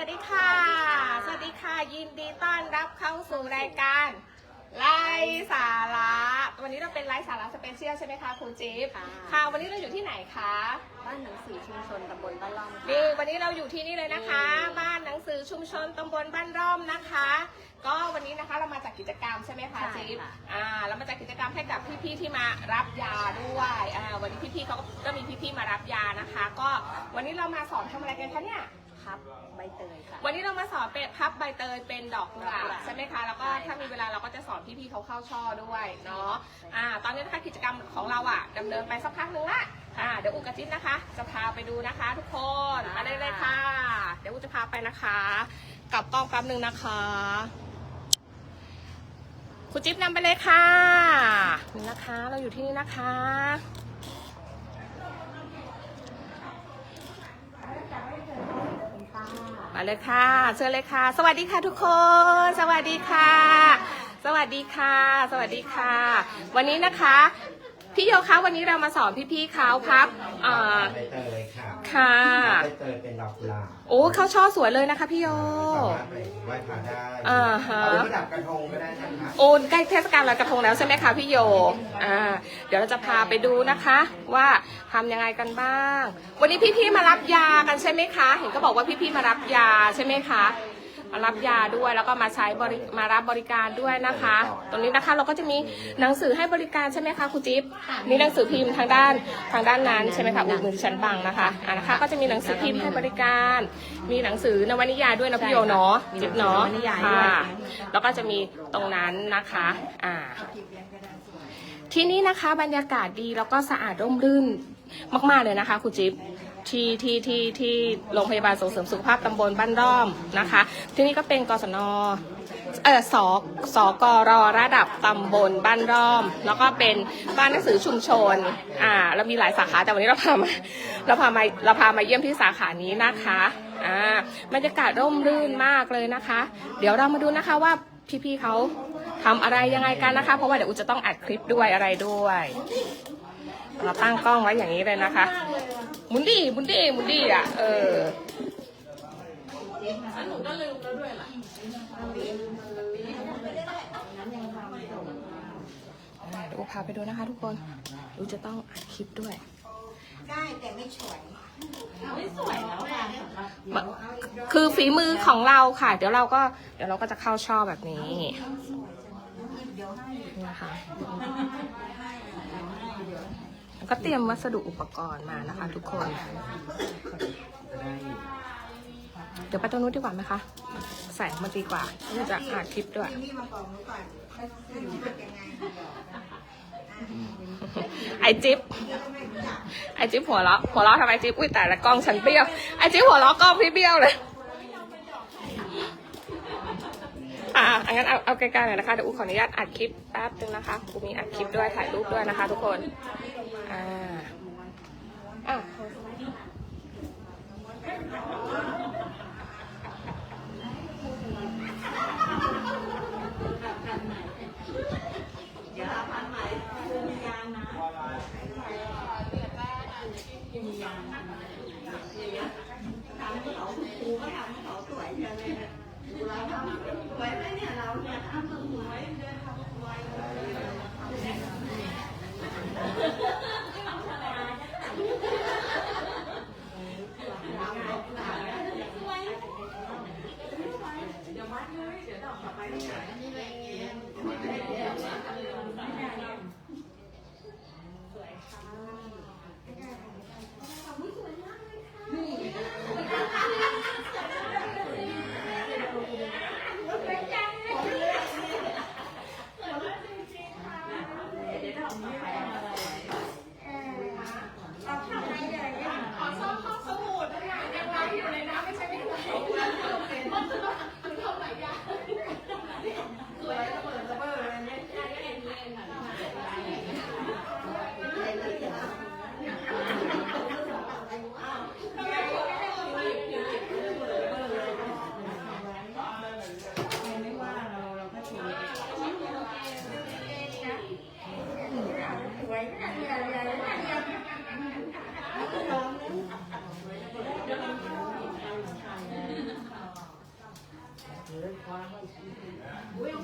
วัสดีค่ะ สวัสดีค่ะ ยินดีต้อนรับเข้าสู่รายการไลฟ์สาระ วันนี้เราเป็นไลฟ์สาระสเปเชียลใช่ไหมคะครูจิ๊บค่ะ ค่ะ วันนี้เราอยู่ที่ไหนคะ บ้านหนังสือชุมชนตำบลบ้านล่อมค่ะ นี่วันนี้เราอยู่ที่นี่เลยนะคะ บ้านหนังสือชุมชนตำบลบ้านร่อมนะคะ ก็วันนี้นะคะเรามาจากกิจกรรมใช่ไหมคะใช่จิ๊บค่ะ อ่าเรามาจากกิจกรรมให้กับพี่ๆที่มารับยาด้วยอ่าวันนี้พี่ๆเขาก็ก็มีพี่ๆมารับยานะคะ ก็วันนี้เรามาสอนทำอะไรกันคะเนี่ย พับใบเตยค่ะ วันนี้เรามาสอนเป็นพับใบเตยเป็นดอกกุหลาดอกกุบหลาบใช่ไหมคะ แล้วก็ใช่ค่ะถ้ามีเวลาเราก็จะสอนพี่ๆเขาเข้าช่อด้วยเนาะใช่อ่า ตอนนี้นะคะกิจกรรมของเราอะดำเนินไปสักพักหนึงละอ่า เดี๋ยวอุกกบจิ๊บนะคะ จะพาไปดูนะคะ ทุกคนมาได้เลยค่ะ เดี๋ยวอุจะพาไปนะคะ กลับกล้องแป๊บหนึ่งนะคะ คุณจิ๊บนำไปเลยค่ะนี่นะคะ เราอยู่ที่นี่นะคะ มาเลยค่ะ เชิญเลยค่ะ สวัสดีค่ะทุกคน สวัสดีค่ะ สวัสดีค่ะ สวัสดีค่ะ วันนี้นะคะ พี่โยคะวันนี้เรามาสอนพี่ๆเขาพับอ่าใบเตยค่ะค่ะ ใบเตยเป็นดอกกุหลาบโอ้เข้าช่อสวยเลยนะคะพี่โย สามารถไปไหว้พระได้อ่าฮะ เอาไปประดับกระทงก็ได้นะคะโอ้ใกล้เทศกาลลอยกระทงแล้วใช่ไหมคะพี่โยอ่าเดี๋ยวเราจะพาไปดูนะคะ ว่าทำยังไงกันบ้าง วันนี้พี่ๆมารับยากันใช่ไหมคะ เห็นก็บอกว่าพี่ๆมารับยาใช่ไหมคะ มารับยาด้วย แล้วก็มาใช้บริมารับบริการด้วยนะคะ ตรงนี้นะคะเราก็จะมีหนังสือให้บริการใช่ไหมคะครูจิ๊บมีหนังสือพิมพ์ทางด้านทางด้านนั้นใช่ไหมคะอุ้ยมือดิฉันบังนะคะอ่านะคะ ก็จะมีหนังสือพิมพ์ให้บริการ มีหนังสือนวนิยายด้วยนะพี่โยเนาะจิ๊บเนาะมีหนังสือนวนิยายด้วยค่ะแล้วก็จะมีตรงนั้นนะคะอ่าที่นี่นะคะบรรยากาศดีแล้วก็สะอาดร่มรื่นมาก ๆ เลยนะคะครูจิ๊บ ที่ที่ที่ที่โรงพยาบาลส่งเสริมสุขภาพตำบลบ้านร่อมนะคะ ที่นี่ก็เป็นกศนเออสสกรระดับตำบลบ้านร่อม แล้วก็เป็นบ้านหนังสือชุมชนอ่าเรามีหลายสาขาแต่วันนี้เราพามาเราพามาเราพามาเยี่ยมที่สาขานี้นะคะอ่าบรรยากาศร่มรื่นมากเลยนะคะ เดี๋ยวเรามาดูนะคะว่าพี่ๆเขาทำอะไรยังไงกันนะคะ เพราะว่าเดี๋ยวอุจะต้องอัดคลิปด้วยอะไรด้วย เราตั้งกล้องไว้อย่างนี้เลยนะคะหมุนดีหมุนดีหมุนดีอะ เออหนูก็ลืมแล้วด้วยล่ะเดี๋ยวพาไปดูนะคะทุกคนดูจะต้องอัดคลิปด้วย ได้แต่ไม่ฉวยคือฝีมือของเราค่ะ เดี๋ยวเราก็เดี๋ยวเราก็จะเข้าช่อแบบนี้นะคะแล้ว ก็เตรียมวัสดุอุปกรณ์มานะคะ ทุกคน เดี๋ยวไปตรงนู้นดีกว่าไหมคะแสงมันดีกว่าจะอัดคลิปด้วยไงไอจิ๊บไอจิ๊บหัวเราะหัวเราะทำไมจิ๊บอุ้ยแต่ละกล้องฉันเบี้ยวไอจิ๊บหัวเราะกล้องพี่เบี้ยวเลย อันนั้นเอาเอาไกลๆหน่อยนะคะเดี๋ยวอูขออนุญาตอัดคลิปแป๊บนึงนะคะกูมีอัดคลิปด้วยถ่ายรูปด้วยนะคะ ทุกคน อ่าอะ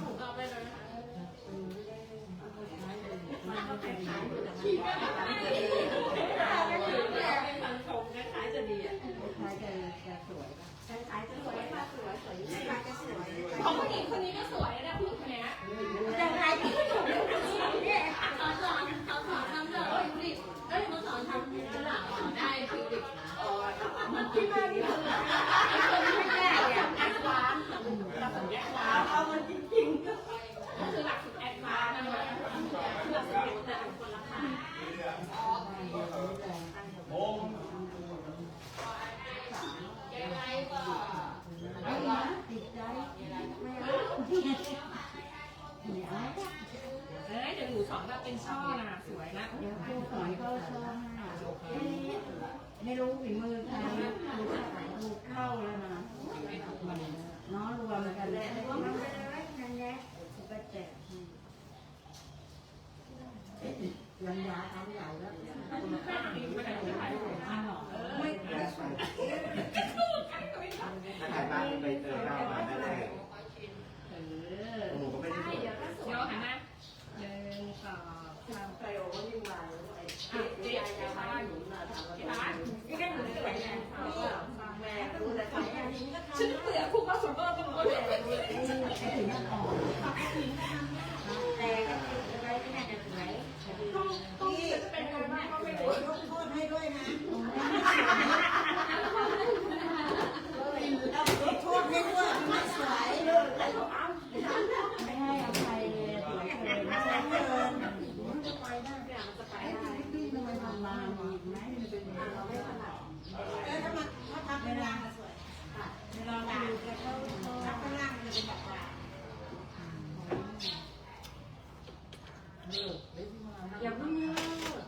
ของเราไปเลยคล้ายๆจะสวยค่ะสวยสวย เอามันจริงๆก็คือหลักสูตรแอดวานซ์นะคะหลักสูตรแต่ละคนละค่ะเอ้ยเดี๋ยวหนูสอนแบบเป็นช่อนะสวยนะเดี๋ยวครูสอนเข้าช่อห้าไม่รู้ฝีมือใครดูดูเข้าแล้วนะ น้องรวมกันแล้วรวมกันเลยนั่นแหละก็แจกยันยาทำใหญ่แล้ว ไม่ถ้าถ่ายบ้านเป็นใบเตยก็เอามาได้เลย เออ หนูก็ไม่ได้สวย เดี๋ยวหันหน้า หนึ่งสองสามไปโอ้ยมา อะเจ๊เจ๊บ้านเจ๊บ้าน นี่ก็หนูสวยไงแม่รู้แต่ใครอันนี้ก็ทำ ฉันเสือคู่ก็สุดยอดตรงนี้ ไอ้ถึงมันออกแต่ก็คือไว้ที่ไหนจะสวย พี่เป็นไงบ้างก็ไม่รู้ยกโทษให้ด้วยนะยกโทษให้ด้วยไม่สวย ไม่ให้อภัยเลยสวยเกิน สวยเกิน มันทำมาอีกไหมมันเป็นเราไม่ถนัด เออถ้ามันถ้าทำเป็นรางอะสวย เวลาดูจะเข้า ถ้าเป็นรางมันจะเป็นแบบราง อย่าเพิ่งเลิก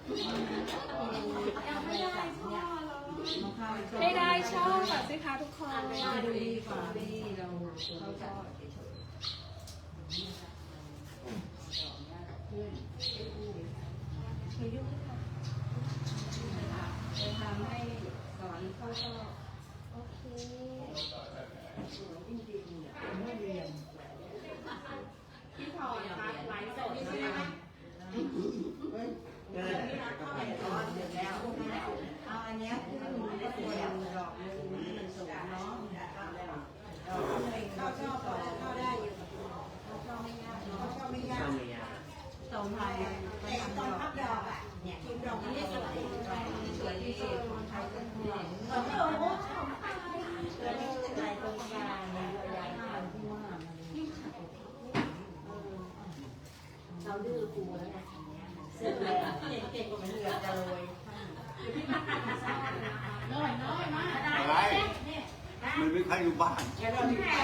ยังไม่ได้ช่อเลยมาเข้า ให้ได้ชอบแบบสิคะทุกคน ดูดีกว่าที่เราเขาชอบจะทำให้สอนเขาชอบ โอเคไม่เรียนพี่พรนะคะไลฟ์สดนะคะเอนเอาอันเนี้ยที่มันก็ควรดอกนึงมันสูงเนาะ เขาชอบเขาเข้าได้อยู่เขาชอบไม่ยากเขาชอบไม่ยาก ทำเลยอะ ตรงไทยไป แต่ ทำ ต ด อน อก พับดอกอะเนี่ยทีมดอกมันไม่สวย สวยที่สุดคนไทยก็คือเออโอ้ชอบแล้วลายตรงกลางลายข้างที่ว่าเราดื้อครูแล้วไงเสร็จแล้วเก่งกว่ามันเหลือจะเลยน้อยน้อยมาก อะไร มันไม่ค่อยอยู่บ้านแค่เราที่แก่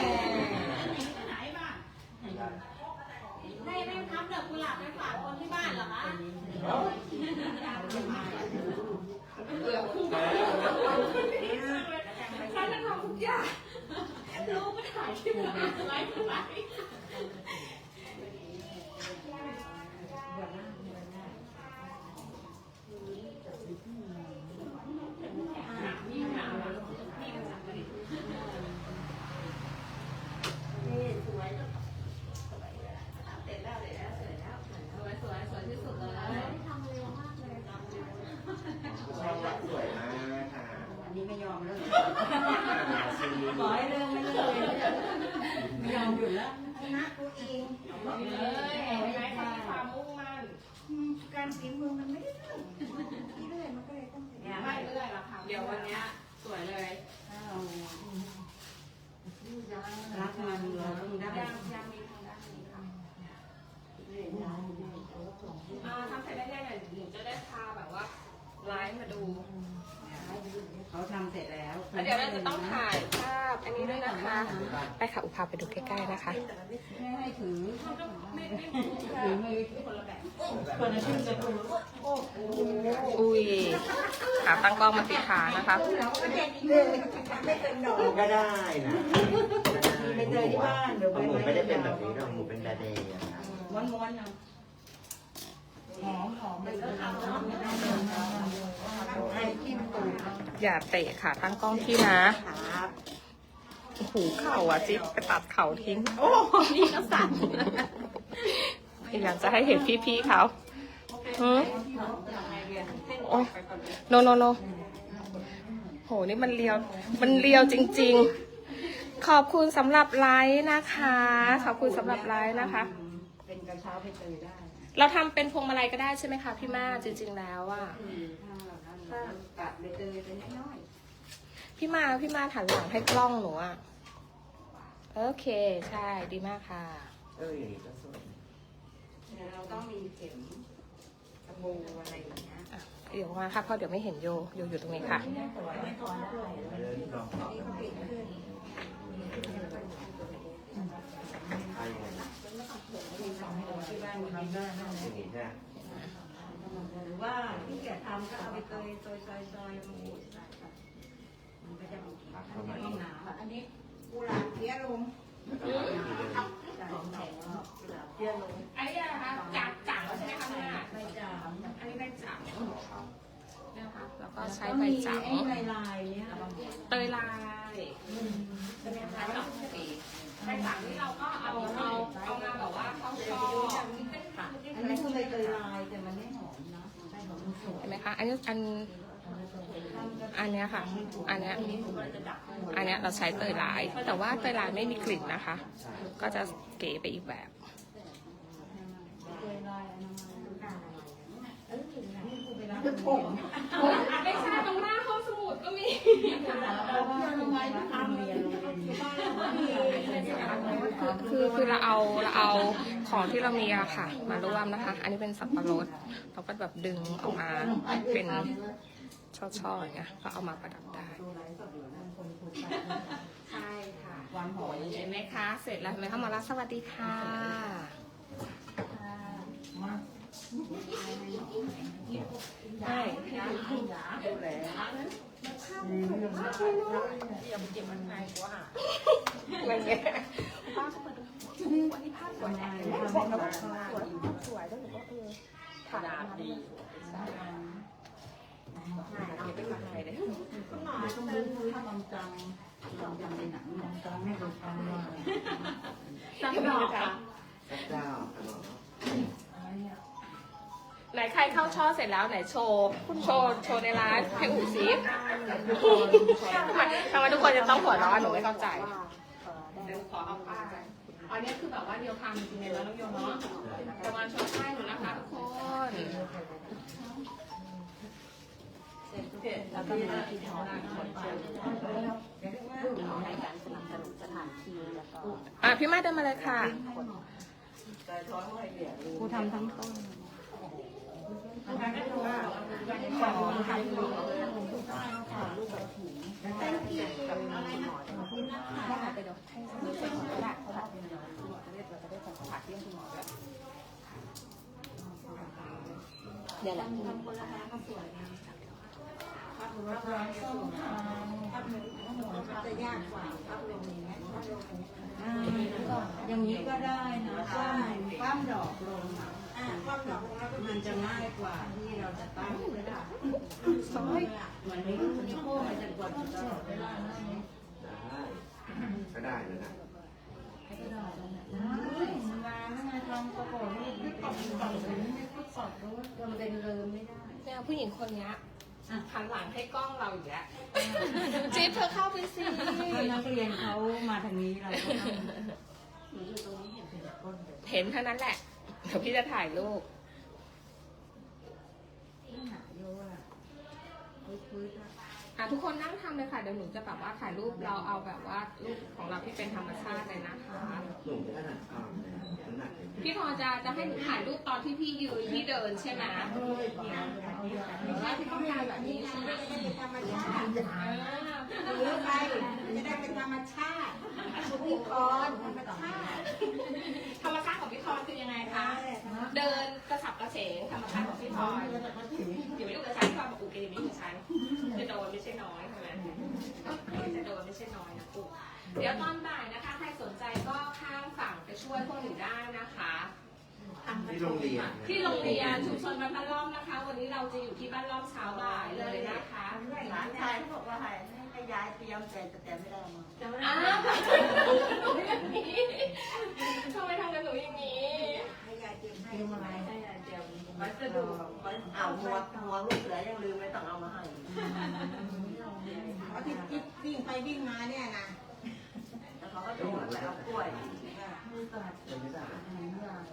ให้แม่ทำดอกกุหลาบไปฝากคนที่บ้านเหรอคะเหลือคู่กันฉันจะทำทุกอย่างรู้ก็ถ่ายคลิปไลฟ์ไลฟ์ นี่สวย สวยสวยสวยที่สุดเลย ช่องรักสวยมากค่ะ อันนี้ไม่ยอมแล้ว ซี ขอให้เรื่องไม่เลยไม่ยอมหยุดแล้ว นะตัวเอง เออเห็นไหมเขามีความมุ่งมั่น การ ฝีมือมันไม่ได้เรื่องที่เรื่อยมันก็เลยต้องเป็นไม่เรื่อยละค่ะเดี๋ยววันเนี้ยสวยเลยรักมันเราต้องได้ยังยังมีทางด้านนี้ค่ะอ่าทำเสร็จได้เนี่ยหนูจะได้พาแบบว่าไลฟ์มาดู เขาทำเสร็จแล้วแล้วเดี๋ยวเราจะต้องถ่ายภาพ อันนี้ด้วยนะคะ ไปค่ะ อุพาไปดูใกล้ๆนะคะ ไม่ให้ถือไม่ไม่ถือมือคนละแบบคนละชื่อจะถืออุ้ยขาตั้งกล้องมาติดขานะคะเราก็เด็กเลยไม่เป็นดอกก็ได้นะไปเจอที่บ้านเดี๋ยวหมูไม่ได้เป็นแบบนี้หรอกหมูเป็นดาเดย์อะนะม้วนๆนะหอมหอมไปเลยให้จิ้มตูดอย่าเตะขาตั้งกล้องที่นะครับ หูเข่าอะจิ๊บไปตัดเข่าทิ้ง โอ้นี่ก็สั่นอยากจะให้เห็นพี่ๆเขาหืมโอ้ยโนโนโนโห นี่มันเลียว มันเลียวจริง ๆ ขอบคุณสำหรับไลฟ์นะคะ ขอบคุณสำหรับไลฟ์นะคะ เป็นกระเช้าไปเตยได้ เราทำเป็นพวงมาลัยก็ได้ใช่ไหมคะพี่มาจริง ๆ แล้วอะถ้าตัดใบเตยเป็นน้อยพี่มาพี่มาถันหลังให้กล้องหนูอะ โอเค ใช่ ดีมากค่ะ เอออย่างนี้ก็สวยๆเราต้องมีเข็มตะปูอะไรอย่างเงี้ยอะเดี๋ยวมาค่ะเพราะเดี๋ยวไม่เห็นโย โยอยู่ตรงนี้ค่ะ ไม่ถอนด้วยไปเลยลองต่อนี่ก็ปิดขึ้นไปยังไงที่บ้านมีทำได้นะอย่างนี้ใช่ไหมหรือว่าที่แกทำก็เอาไปเตยซอยซอยซอยมาบูดมันก็จะมีตัดเข้ามาห้องอีกน้ำอันนี้ กุหลาบเพี้ยลงแล้วก็อีกทีหนึงใส่ของแข็งเตี้ยลงอันนี้นะคะจับจับใช่ไหมคะพี่มาใบจ่ามอันนี้ใบจับนะคะแล้วก็ใช้ใบจับไอ้ลายลายๆเนี่ยเตยลายใช่ไหมคะจับสีใบจับนี่เราก็เอาเอาเอามาแบบว่าเข้าช่ออันนี้คือใบเตยลายแต่มันไม่หอมนะใบหอมสดเห็นไหมคะอันนี้อัน อันเนี้ยค่ะ อันเนี้ยอันเนี้ยเราใช้เตยลาย แต่ว่าเตยลายไม่มีกลิ่นนะคะ ก็จะเก๋ไปอีกแบบเตยลายอนามัยเออนี่กูไปรับผมไม่ใช่ตรงหน้าห้องสมุดก็มีเอาเพื่อนไว้ทำเรียนโรงเรียนที่บ้านเราไม่มีคือคือคือเราเอาเราเอาของที่เรามีอะค่ะ มาร่วมนะคะ อันนี้เป็นสับปะรด เราก็แบบดึงออกมาเป็น ช่อๆอย่างเงี้ยก็เอามาประดับได้ดูไลฟ์สดอยู่นั่นคนถูกไปใช่ค่ะวันหอยเห็นไหมคะ เสร็จแล้วเห็นไหมคะหมอรักสวัสดีค่ะใช่มันเงี้ยป้าเขาเปิดดูวันนี้ภาพสวยแอบเลยบอกแล้วว่าสวยสวยแล้วหนูก็เออถ่ายมาดี ใช่เก็บไปข้างในเลยต้องดูคุยทำจังทำจังในหนังทำจังไม่เคยทำมาสักดอกค่ะพระเจ้าครับผมไหนใครเข้าช่อเสร็จแล้วไหนโชว์โชว์โชว์ในร้านให้อู๋ซิทำไมทำไมทุกคนจะต้องหัวเร้อนหนูไม่เข้าใจเดี๋ยวขอเอาป้าอันนี้คือแบบว่าเดียวทำจริงๆแล้วน้องโยเนาะจะมาโชว์ให้หนูนะคะทุกคน แล้วก็มาที่ทองคนเชียร์ในการสนับสนุนสถานที่แล้วก็อะพี่มาเดินมาเลยค่ะกูทำทั้งต้นเดี๋ยวหละ จะยากกว่าอย่างนี้ก็ได้นะป้ามป้มดอกลงอ่าป้มดอกลงแล้วมันจะง่ายกว่าที่เราจะตั้งเลยค่ะเหมือนนี้นิ้วโป้งมันจะกดอยู่ตลอดเวลานะนี่ได้ก็ได้เลยนะงานไม่งานทำกระโปรงนี่ไม่ตอบตอบไม่พูดตอบรู้จนเป็นเลยไม่ได้เนี่ยผู้หญิงคนนี้ หันหลังให้กล้องเราอยู่แล้วจิ๊บเธอเข้าไปสิถ้านักเรียนเขามาทางนี้เราก็ต้อง เห็นเท่านั้นแหละ เดี๋ยวพี่จะถ่ายรูป หาโยอะพื้นๆ อะ ทุกคนนั่งทำเลยค่ะเดี๋ยวหนูจะแบบว่าถ่ายรูปเราเอาแบบว่ารูปของเราที่เป็นธรรมชาติเลยนะคะ หนุ่มจะถนัดข้าวเลยน้ำหนักเลยพี่พอจะจะให้หนูถ่ายรูปตอนที่พี่ยืนที่เดินใช่ไหมหรือว่าพี่ต้องการแบบนี้ใช่ไหมธรรมชาติอ่าหรือไปจะได้เป็นธรรมชาติสุพิพรธรรมชาติธรรมชาติของพี่พรคือยังไงคะ เดินกระสับกระเฉงธรรมชาติของพี่พรอยู่ไม่อยู่กับฉันพี่พรบอกอูเกมนี้กับฉัน คือโดนไม่ใช่น้อยใช่ไหมจะโดนไม่ใช่น้อยนะปุ๊เดี๋ยวตอนบ่ายนะคะใครสนใจก็ข้ามฝั่งไปช่วยพวกหนูได้นะคะที่โรงเรียนนะที่โรงเรียนชุมชนบ้านบ้านล่อมนะคะ วันนี้เราจะอยู่ที่บ้านล่อมเช้าบ่ายเลยนะคะหลานชายเขาบอกว่าให้ให้ย้ายเตียงย้ำแต่แต่ไม่ได้เอามาอ้าวทำไมทำกับหนูอย่างนี้ให้ยาย เตรียมให้เตรียมอะไรใช่ค่ะเจียววัสดุมันเอาหัวหัวลูกเสือยังลืมไม่ต้องเอามาให้เอาที่ที่วิ่งไปวิ่งมาเนี่ยนะแล้วเขาก็โดนไปเอากล้วยมือตัดเป็นไม่ได้หางยาย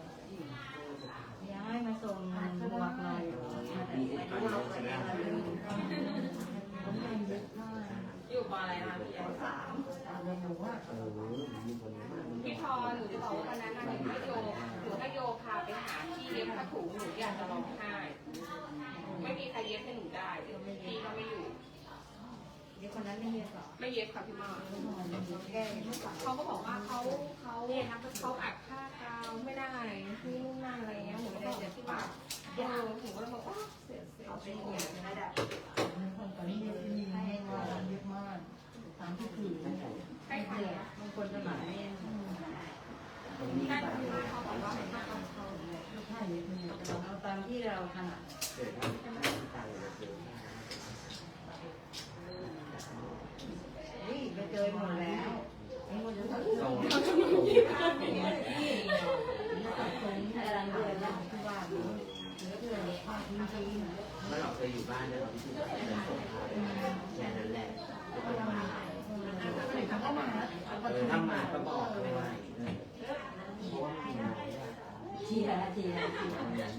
ย้ายมาส่งหมวกหน่อยมาแต่มีไม่ไอ้รู้ตัวเรานี้เป็นใช่ไหมอะไรผมเป็นเยอะมากอยู่ปออะไรคะพี่สามอะไรหนูว่าเออมีคนนี้มากพี่พรหนูจะบอกว่าวันนั้นน่ะหนูให้โยหนูให้ โยพาไปหาที่เย็บผ้าถุงหนูอยากจะร้องไห้ ไม่มีใครเย็บให้หนูได้พี่ก็ไม่อยู่ เด็กคนนั้นไม่เยอะหรอกไม่เย็บค่ะพี่มอแก้ไม่ไหวเขาก็บอกว่าเขาเขาเขาอัดผ้ากาวไม่ได้ที่นู่นนั่นอะไรเงี้ยหนูไม่ได้เจ็บปากเออหนูก็เลยบอกว่าเสียเสียเอาใจเป็นหัวเนี่ยไม่ได้คนตอนนี้เยอะมีให้งานเยอะมากสามที่สี่ให้ใครอะบางคนสมัครเองตรงนี้ได้แบบพี่มาเขาบอกว่าลูกค้าเยอะมี เอาตามที่เราถนัดเกิดว่าตายเลยเกิดนี่ไปเจอหมดแล้วไอ้หมดแล้วตรงนี่ตัดผมกำลังเดือนแล้วที่ว่าเหลือเดือนภาคจริงๆเมื่อเราเคยอยู่บ้านเนี่ยเราที่สุดเป็นส่งเขาแค่นั้นแหละจะไปมาเออถ้ามาก็บอกไม่ได้เพราะว่ามีน้อยอะ เชียร์เชียร์เชียร์ตอนนั้น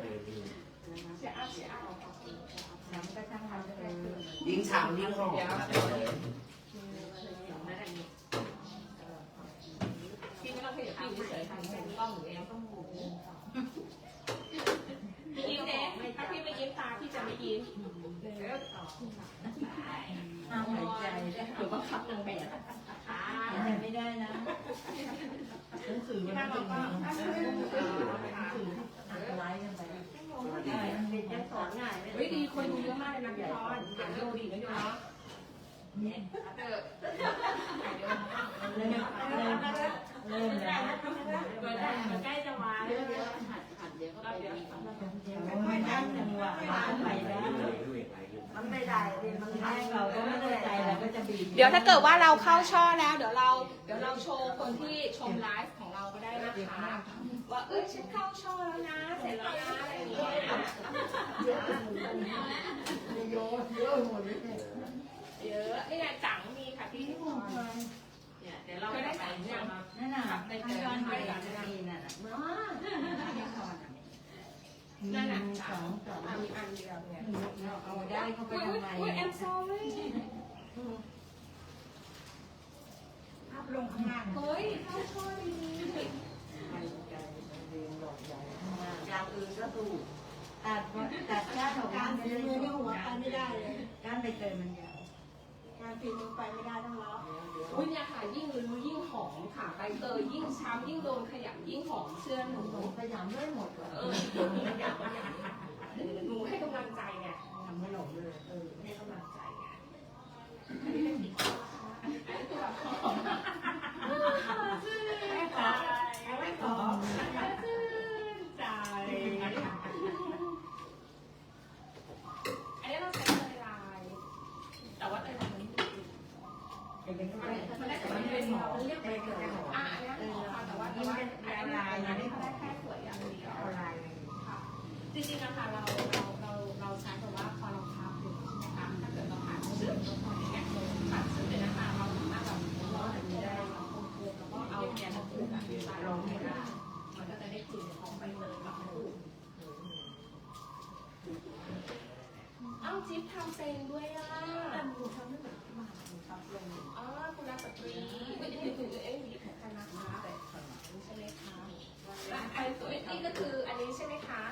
ไปดีเสียอาเสียอาน้ำก็ช่างมันจะเป็นยิ่งช้ำยิ่งหอกพี่ไม่ต้องขยับพี่เฉยๆทำแค่นี้ต้องหนูเองต้องหมูพี่ยิ้มเนะถ้าพี่ไม่ยิ้มตาพี่จะไม่ยิ้มห้ามหายใจหนูบังคับนางแบบ หายใจไม่ได้นะหนังสือมัน เป็นหนังสือหนังสืออัดไลค์กันไปได้มันเป็นยังสอนง่ายไม่เฮ้ยดีคนดูเยอะมากเลยนะพี่พรอ่านโยดีนะโยเนาะเออเริ่มเริ่มเริ่มแล้วเปิดได้มันใกล้จะมาเดี๋ยวเดี๋ยวหัดหัดเดี๋ยวก็เดี๋ยวไม่ทันจังหวะมาไปแล้วด้วยอะไรอยู่มันไม่ได้เลยมันให้เราก็ไม่ได้ใจเราก็จะบีบเดี๋ยวถ้าเกิดว่าเราเข้าช่อแล้ว เดี๋ยวเราเดี๋ยวเราโชว์คนที่ชมไลฟ์ ว่าเอ้ยฉันเข้าช่อแล้วนะ เสร็จแล้วนะอะไรอย่างเงี้ยโยเยอะหมดเลยเยอะนี่ไงจังมีค่ะพี่เนี่ยเดี๋ยวเราไปใส่เนี่ยมานั่นน่ะในเดือนไม่ได้นี่น่ะนั่นน่ะสองสองอันอันเดียวเนี่ยเอาได้เข้าไปทำไมอุ้ย I'm sorry ภาพลงข้างล่างเฮ้ยเข้าช่อดี อย่างอื่นก็สู้ตัดตัดก้านของกาก้ารนฝีมือนี่หัวไปไม่ได้เลยก้านใบเตยมันยาวการฝีมือไปไม่ได้ต้องล็อกอุ้ยเนี่ยค่ะยิ่งรู้ยิ่งหอมค่ะใบเตยยิ่งช้ำยิ่งโดนขยำยิ่งหอมเชื่อหนูพยายามไม่หมดเลยเออหนูให้กำลังใจไงทำไม่หลงเลยเออให้กำลังใจไงอันนี้เป็นติดคออันนี้คือแบบหอมไม่ขอไม่ขอชื่นใจอันนี้อันนี้เราใช้เตยลาย แต่ว่าเตยลายมัน เป็นก็ มันได้แต่มันเป็นหมอเรียกเป็นหมออะอันนี้หมอค่ะแต่ว่าแต่ว่าอันนี้ลายอันนี้เขาได้แค่สวยอย่างเดียว เอาลาย ค่ะ จริงๆนะคะเราเราเราเราใช้แบบว่าพอเราพับอยู่ใช่ไหมคะถ้าเกิดเราผ่านซื้ออย่างเงี้ยผ่านซื้อเลยนะคะเราสามารถแบบเราจะมีได้แล้วก็เอาเนี่ยมาผูกกับใส่รองไม่ได้มันก็จะได้กลิ่นของใบเตยแบบผูกเอ้าจิ๊บทำเป็นด้วยอะแต่หนูทำไม่เหมือนที่มาหนูทำลงอ๋อคุณรักสตรีไม่ได้ถึงเอ้ยหยิบของคณะคะใช่ไหมคะและไอ้ตัวนี้ก็คืออันนี้ใช่ไหมคะ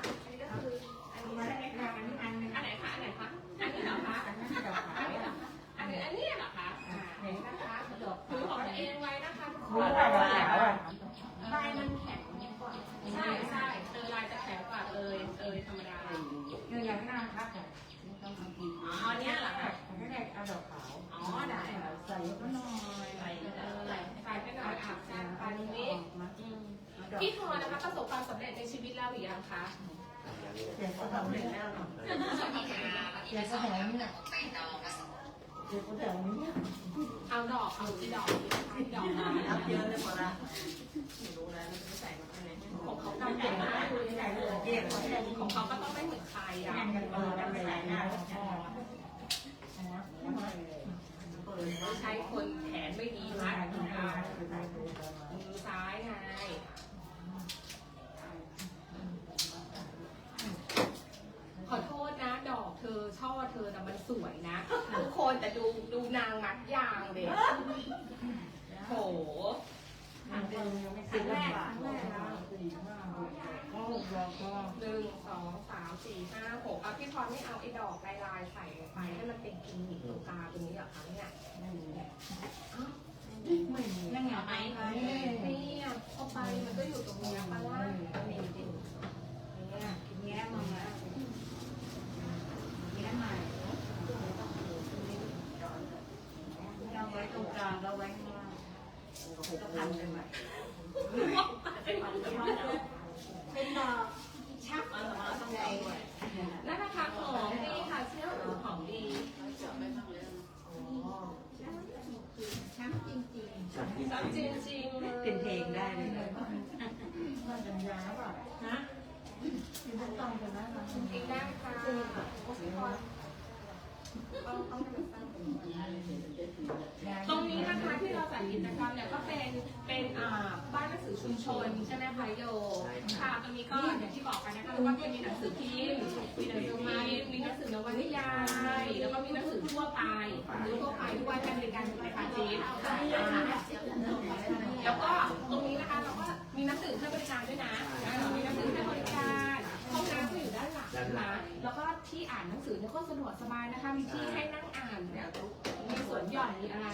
อันนี้อันนี้เหรอคะอ่าเห็นนะคะถือของตัวเองไว้นะคะทุกคนใบมันแข็งกว่า ใช่ใช่เตยลายจะแข็งกว่าเตยเตยธรรมดาคือยังไม่นานครับต้องทำกินอ๋ออันเนี้ยเหรอคะไม่ได้เอาดอกขาว อ๋อได้ใส่ก็น้อยใส่เลยใส่ไปหน่อยอะแซ่บปานนี้มาอืมพี่พรนะคะประสบความสำเร็จในชีวิตแล้วหรือยังคะเจ็บก็ทำเห็เล่นนแล้วเนาะเจ็บก็แหงเนี่ยอเด็กคนแถวนี้ เอาดอกเอาที่ดอกนี้นะคะที่ดอกมารับเยอะเลยหมดละของเขาตั้งใจมากเลยใหญ่เลยเด็กคนแถวนี้ของเขาก็ต้องไม่เหมือนใครอะงานกันมากันไปหลายหน้าแล้วพ่อไม่ใช่คนแขนไม่ดีมัดอะมือซ้ายไง ขอโทษนะ ดอกเธอ ช่อเธอแต่ะมันสวยนะทุกคนแต่ดูดูนางมัดยางเด็โหสิบแรกสี่ห้าหกก็หกดอกก็หนึ่งสองสามสี่ห้าหกเอาพี่พรไม่เอาไอ้ดอกลายลายใส่ลงไปให้มันเป็นกิมมิคตรงตาตรงนี้เหรอคะเนี่ยไม่มีอ้าวไม่มีนั่งเหงาไหมนี่อะเข้าไปมันก็อยู่ตรงเนี้ยปะล่ะนี่ดิเนี่ย แง้มมาแง้มใหม่เราไว้ตรงกลางเราไว้ข้างล่างก็พันไปใหม่ เป็นดอกชักใหญ่ นั่นนะคะของดีค่ะเชื่อหนูของดี ช้ำจริง จัดที่ สามจริงจริงๆเลย เป็นเพลงได้เลย น่าจะยาป่ะ ฮะ ที่ต้องตั้งกันนะ จริงๆได้ค่ะโอ้พี่พรต้องต้องให้มันตั้งตรงนี้ตรงนี้นะคะที่เราจัดกิจกรรมเนี่ยก็เป็นเป็นอ่าบ้านหนังสือชุมชนใช่ไหมคะโยค่ะตรงนี้ก็อย่างที่บอกกันนะคะแล้วก็จะมีหนังสือพิมพ์มีหนังสือพิมพ์มีหนังสือนวนิยายแล้วก็มีหนังสือทั่วไปหรือทั่วไป ด้วยการบริการในการจีนแล้วก็ตรงนี้นะคะเราก็มีหนังสือให้บริการด้วยนะเรามีหนังสือให้บริการห้องน้ำก็อยู่ด้านหลังนะคะแล้วก็ที่อ่านหนังสือเนี่ยก็สะดวกสบายนะคะมีที่ให้นั่งอ่านเนี่ยมีสวนหย่อนมีอะไร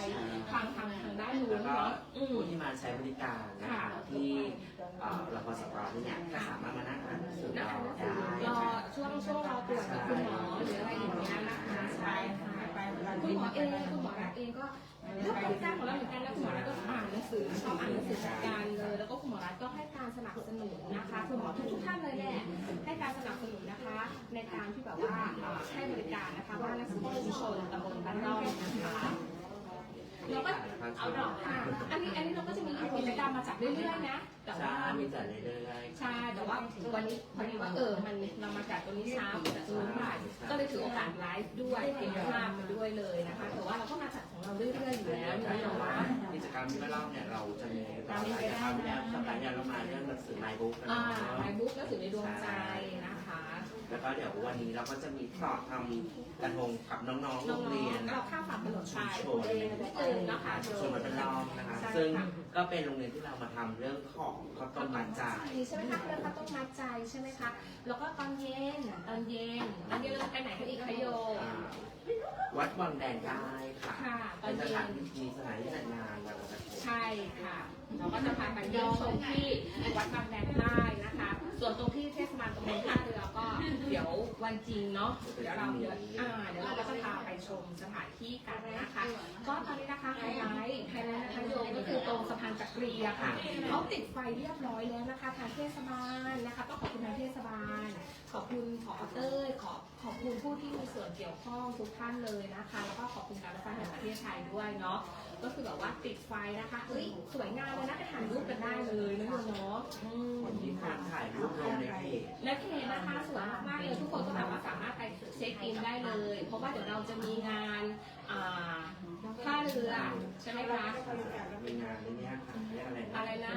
ทางทางทางด้านนู้นแล้วก็เนาะอืม ผู้ที่มาใช้บริการนะคะที่เอ่อรพสตเนี่ยก็สามารถมานั่งอ่านหนังสือนะเราคะได้รอช่วงช่วงรอตรวจกับคุณหมอหรืออะไรอย่างเงี้ยนะคะใช่ค่ะ คุณหมอเองคุณหมอรักเองก็เลือกบริกางของเราเหมือนกันแล้วคุณหมอรักก็อ่านหนังสือชอบอ่านหนังสือจัดการเลย แล้วก็คุณหมอรักก็ให้การสนับสนุนนะคะคุณหมอทุกท่านเลยแหละให้การสนับสนุนนะคะ ในการที่แบบว่าเอ่อให้บริการนะคะว่าหนังสือชุมชนตำบลบ้านนอกนะคะ เราก็เอาดอกค่ะอันนี้อันนี้เราก็จะมีกิจกรรมมาจัดเรื่อยๆนะ แต่ใช่ว่ามีจัดเรื่อยๆ ใช่ แต่ว่าวันนี้พอดีว่าเออ มันเรามาจากตรงนี้เช้าแต่ตรงนู้นบ่ายก็เลยถือโอกาสไลฟ์ด้วยเก็บภาพไปด้วยเลยนะคะ แต่ว่าเราก็มาจัดของเราเรื่อยๆอยู่แล้วนะแต่ว่า กิจกรรมที่มาเล่าเนี่ยเราจะมีตอนหลายครั้งแล้วสัปดาห์เนี่ยเรามาเรื่องหนังสือไลน์บุ๊กนะอ่าเนาะไลฟ์บุ๊กก็ถือในดวงใจนะคะ แล้วก็เดี๋ยววันนี้เราก็จะมีต่อทำกระทงกับน้องๆโรน้องงเรียนๆเราข้ามฝั่งถนนชุชามยชนเออนะคะชุมชนมันเป็นรอบนะคะ ใช่ซึ่งค่ะก็เป็นโรงเรียนที่เรามาทำเรื่องของข้าวต้มมัดจ่ายใช่ไหมคะเรื่องข้าวต้มมัดใจใช่ไหมคะ แล้วก็ตอนเย็นตอนเย็นตอนเย็นเราจะไปไหนกันอีกคะโยอ่าวัดวังแดงได้ค่ะค่ะตอเป็นนเย็นสถานที่มีสถานที่จัดงานวันลอยกระทงใช่ค่ะ เราก็จะพาไปเยี่ยมชมที่ วันจริงเนาะเดี๋ยวเราเดี๋ยวอ่าเดี๋ยวเราก็จะพาไปชมสถานที่กันนะคะก็ตอนนี้นะคะไฮไลท์ไฮไลท์นะคะโยมก็คือตรงสะพานจักรีอะค่ะเขาติดไฟเรียบร้อยแล้วนะคะทางเทศบาลนะคะต้องขอบคุณทางเทศบาล ขอบคุณผอเต้ยขอขอบคุณผู้ที่มีส่วนเกี่ยวข้องทุกท่านเลยนะคะ แล้วก็ขอบคุณการรถไฟแห่งประเทศไทยด้วยเนาะ ก็คือแบบว่าติดไฟนะคะเอ้ยสวยงามเลยนะไปถ่ายรูปกันได้เลยนะโยมเนาะอืมวันนี้คนถ่ายรูปลงในเพจ และเพจนะคะสวยมากๆเลยทุกคนก็แบบว่าสามารถไปเช็คอินได้เลย เพราะว่าเดี๋ยวเราจะมีงานอ่าท่าเรือใช่ไหมคะมีงานในเนี้ยค่ะเรียกอะไรนะอะไรนะ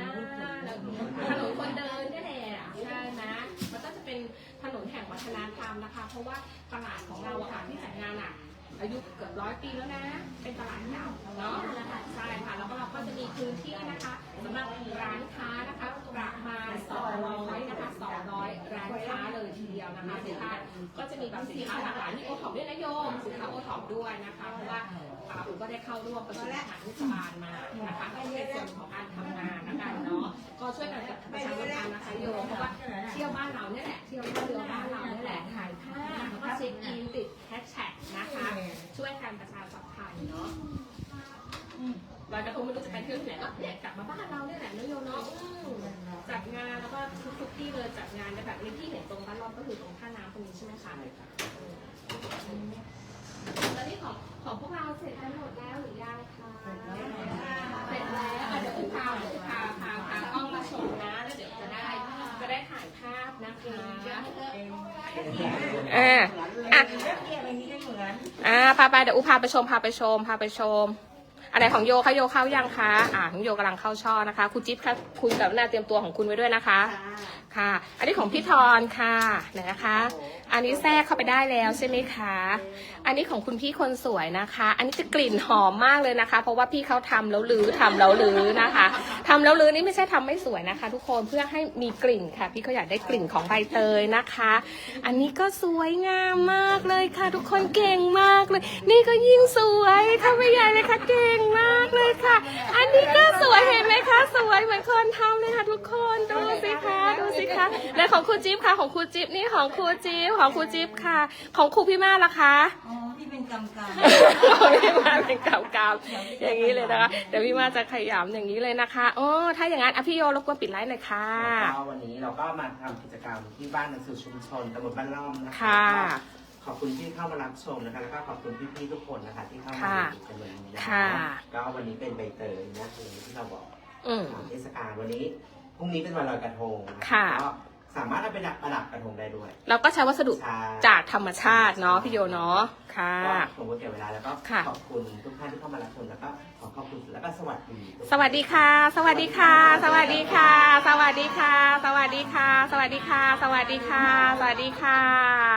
ถนนคนเดินนี่แหละใช่ไหมมันก็จะเป็นถนนแห่งวัฒนธรรมนะคะ เพราะว่าตลาดของเราอะค่ะที่จัดงานอะ อายุเกือบร้อยปีแล้วนะ เป็นตลาดเก่าเนาะใช่ค่ะ แล้วก็เราก็จะมีพื้นที่นะคะสำหรับร้านค้านะคะประมาณ200นะคะ200 ร้านค้าเลยทีเดียวนะคะสินค้าก็จะมีแบบสินค้าหลากหลายมีโอท็อปด้วยนะโยมสินค้าโอท็อปด้วยนะคะเพราะว่า อ่าผมก็ได้เข้าร่วมประชุมทางเทศบาลมานะคะก็เป็นส่วนของการทำงานนะคะเนาะก็ช่วยกันกับประชาสัมพันธ์นะคะโยมเพราะว่าเที่ยวบ้านเราเนี่ยแหละเที่ยวท่าเรือบ้านเราเนี่ยแหละถ่ายภาพแล้วก็เช็คอินติดแฮชแท็กนะคะ ช่วยกันประชาสัมพันธ์เนาะลอยกระทงไม่รู้จะไปเที่ยวที่ไหนก็เนี่ยกลับมาบ้านเราเนี่ยแหละเนอะโยมเนาะอืมจัดงานแล้วก็ทุกๆที่เลยจัดงานในแบบนี้ที่เห็นตรงบ้านรอบก็คือตรงท่าน้ำตรงนี้ใช่ไหมคะใช่ค่ะแล้วอนนี้ของ ของพวกเราเสร็จกันหมดแล้วหรือยังคะเสร็จแล้วอะเดี๋ยวพี่พาเดี๋ยวพี่พาพาพากล้องมาชมนะแล้วเดี๋ยวจะได้จะได้ถ่ายภาพนะคะอ่าอะเกี่ยวอะไรนี้ก็เหมือนอ่าพาไปเดี๋ยวอูพาไปชมพาไปชมพาไปชมอะไรของโยคะโยเข้ายังคะอ่าของโยกำลังเข้าช่อนะคะ คุณจิ๊บคะคุณกับหน้าเตรียมตัวของคุณไว้ด้วยนะคะ ค่ะ อันนี้ของพี่ทอนค่ะไหนนะคะ อันนี้แทรกเข้าไปได้แล้วใช่ไหมคะ อันนี้ของคุณพี่คนสวยนะคะ อันนี้จะกลิ่นหอมมากเลยนะคะ เพราะว่าพี่เขาทำแล้วลือทำแล้วลือนะคะทำแล้วลือนี่ไม่ใช่ทำไม่สวยนะคะ ทุกคนเพื่อให้มีกลิ่นค่ะ พี่เขาอยากได้กลิ่นของใบเตยนะคะ อันนี้ก็สวยงามมากเลยค่ะ ทุกคนเก่งมากเลย นี่ก็ยิ่งสวยค่ะไม่ใหญ่เลยค่ะเก่งมากเลยค่ะ อันนี้ก็สวยเห็นไหมคะ สวยเหมือนคนทำเลยค่ะทุกคน และของครูจิ๊บค่ะ ของครูจิ๊บนี่ของครูจิ๊บของครูจิ๊บค่ะ ของครูพี่มาล่ะคะ อ๋อที่เป็นกำกำของพี่มาเป็นกำกำอย่างนี้เลยนะคะเดี๋ยวพี่มาจะขยำอย่างนี้เลยนะคะอ๋อถ้าอย่างนั้นอะพี่โยรบกวนปิดไลฟ์หน่อยค่ะ แล้วก็วันนี้เราก็มาทำกิจกรรมที่บ้านหนังสือชุมชนตำบลบ้านล่อมนะค่ะก็ขอบคุณที่เข้ามารับชมนะคะแล้วก็ขอบคุณพี่ๆทุกคนนะคะ ที่เข้ามาค่ะดูกันวันนี้นะค่ะ ก็วันนี้เป็นใบเตยนะคือที่เราบอกอืมเทศกาลวันนี้ พรุ่งนี้เป็นวันลอยกระทงค่ะ ก็สามารถเอาไปประดับกระทงได้ด้วยเราก็ใช้วัสดุจากธรรมชาติเนาะพี่โยเนาะค่ะ ก็ผมก็เก็บเวลาแล้วก็ขอบคุณทุกท่านที่เข้ามารับชมแล้วก็ขอขอบคุณแล้วก็สวัสดีสวัสดีค่ะ สวัสดีค่ะ สวัสดีค่ะ สวัสดีค่ะ สวัสดีค่ะ สวัสดีค่ะ สวัสดีค่ะ สวัสดีค่ะ